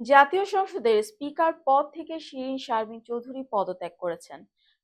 জাতীয় সংসদের স্পিকার পদ থেকে শিরিন শারমিন চৌধুরী পদত্যাগ করেছেন।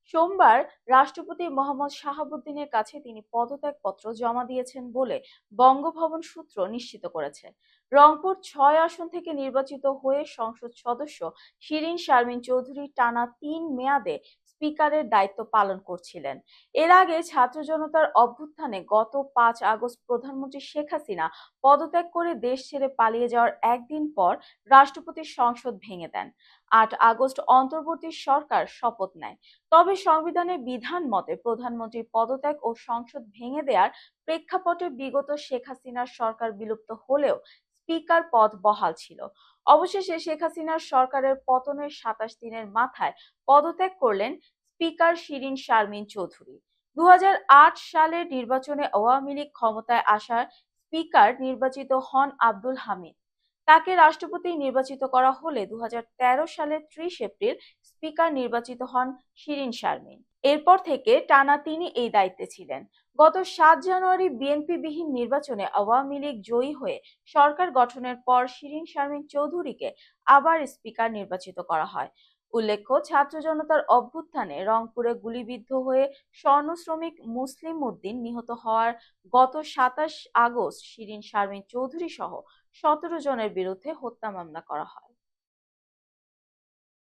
সোমবার রাষ্ট্রপতি মোহাম্মদ শাহাবুদ্দিনের কাছে তিনি পদত্যাগপত্র জমা দিয়েছেন বলে বঙ্গভবন সূত্র নিশ্চিত করেছে। রংপুর ছয় আসন থেকে নির্বাচিত হয়ে সংসদ সদস্য শিরিন শারমিন চৌধুরী টানা তিন মেয়াদে স্পিকারের দায়িত্ব পালন করছিলেন। এর আগে ছাত্র জনতার অভ্যুত্থানে গত পাঁচ আগস্ট প্রধানমন্ত্রী শেখ হাসিনা পদত্যাগ করে দেশ ছেড়ে পালিয়ে যাওয়ার একদিন পর রাষ্ট্রপতি সংসদ ভেঙে দেন। আট আগস্ট অন্তর্বর্তী সরকার শপথ নেয়। তবে সংবিধানের বিধান মতে প্রধানমন্ত্রীর পদত্যাগ ও সংসদ ভেঙে দেওয়ার প্রেক্ষাপটে বিগত শেখ হাসিনার সরকার বিলুপ্ত হলেও স্পিকার পদ বহাল ছিল। অবশেষে শেখ হাসিনার সরকারের পতনের সাতাশ দিনের মাথায় পদত্যাগ করলেন স্পিকার শিরিন শারমিন চৌধুরী। দু হাজার আট সালের নির্বাচনে আওয়ামী লীগ ক্ষমতায় আসার স্পিকার নির্বাচিত হন আব্দুল হামিদ। তাকে রাষ্ট্রপতি নির্বাচিত করা হলে দু সালের ত্রিশ এপ্রিল স্পিকার নির্বাচিত হন শিরিন শারমিন। এরপর থেকে টানা তিনি এই দায়িত্বে ছিলেন। গত সাত জানুয়ারি বিএনপি বিহীন নির্বাচনে আওয়ামী লীগ জয়ী হয়ে সরকার গঠনের পর শিরিন শারমিন চৌধুরীকে আবার স্পিকার নির্বাচিত করা হয়। উল্লেখ্য, ছাত্র জনতার অভ্যুত্থানে রংপুরে গুলিবিদ্ধ হয়ে স্বর্ণ শ্রমিক মুসলিম উদ্দিন নিহত হওয়ার গত সাতাশ আগস্ট শিরিন শারমিন চৌধুরী সহ সতেরো জনের বিরুদ্ধে হত্যা মামলা করা হয়।